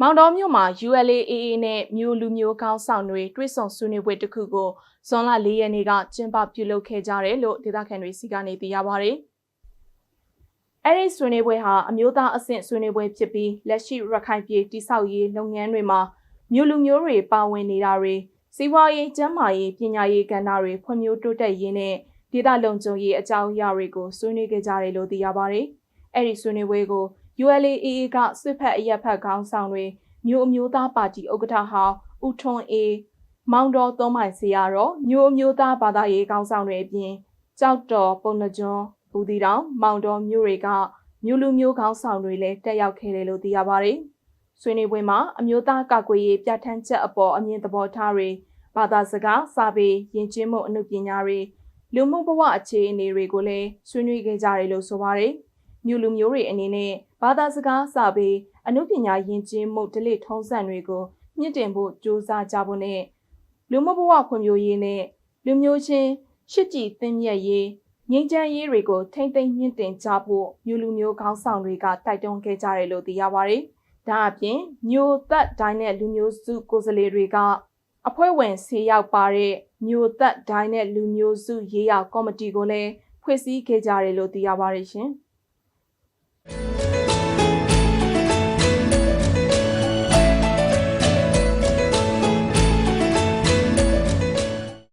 မောင်တော်မြို့မှာ ULAAA နဲ့မြို့လူမျိုးကောင်းဆောင်တွေတွေ့ဆုံဆွေးနွေးပွဲတစ်ခုကိုဇွန်လ၄ရက်နေ့ကကျင်းပပြုလုပ်ခဲ့ကြတယ်လို့ဒေသခံတွေစီကနေသိရပါဗျ။အဲ့ဒီဆွေးနွေးပွဲဟာအမျိုးသားအဆင့်ဆွေးနွေးပွဲဖြစ်ပြီးလက်ရှိရခိုင်ပြည်တိဆောက်ရေးလုပ်ငန်းတွေမှာမြို့လူမျိုးတွေပါဝင်နေတာတွေစီးပွားရေးကျန်းမာရေးပညာရေးကဏ္ဍတွေဖွံ့ဖြိုးတိုးတက်ရေးနဲ့ဒေသလုံခြုံရေးအကြောင်းအရာတွေကိုဆွေးနွေးခဲ့ကြတယ်လို့သိရပါဗျ။အဲ့ဒီဆွေးနွေးပွဲကို ULAAA ကစစ်ဖက်အရက်ဖက်ခေါင်းဆောင်တွေမြို့အမျိုးသားပါတီဥက္ကဋ္ဌဟောင်းဦးထွန်းအေးမောင်တော်သုံးမိုင်စီရတော့မြို့အမျိုးသားဘာသာရေးခေါင်းဆောင်တွေအပြင်ကြောက်တော်ပုံနှကျွန်းဘူဒီတောင်မောင်တော်မြို့တွေကမြို့လူမျိုးခေါင်းဆောင်တွေလည်းတက်ရောက်ခဲ့တယ်လို့သိရပါတယ်။ဆွေးနွေးပွဲမှာအမျိုးသားကာကွယ်ရေးပြဋ္ဌာန်းချက်အပေါ်အမြင်သဘောထားတွေဘာသာစကားစာပေယဉ်ကျေးမှုအမှုပညာတွေလူမှုဘဝအခြေအနေတွေကိုလည်းဆွေးနွေးခဲ့ကြတယ်လို့ဆိုပါတယ်။ မြို့လူမျိုးတွေအနေနဲ့ဘာသာစကားစာပေအမှုပညာယဉ်ကျေးမှုဒလိထုံးစံတွေကိုမြင့်တင်ဖို့ကြိုးစားကြဖို့နဲ့လူမှုဘဝဖွံ့ဖြိုးရေးနဲ့လူမျိုးချင်းရှစ်ကြည်သင်မြတ်ရေးငြိမ်းချမ်းရေးတွေကိုထိမ့်သိမ့်မြင့်တင်ကြဖို့မြို့လူမျိုးခေါင်းဆောင်တွေကတိုက်တွန်းခဲ့ကြတယ်လို့သိရပါတယ်။ဒါအပြင်မြို့သက်တိုင်းနဲ့လူမျိုးစုကိုယ်စားလှယ်တွေကအဖွဲ့ဝင်ဆေးရောက်ပါတဲ့မြို့သက်တိုင်းနဲ့လူမျိုးစုရေးရာကော်မတီကိုလည်းဖွဲ့စည်းခဲ့ကြတယ်လို့သိရပါတယ်ရှင်။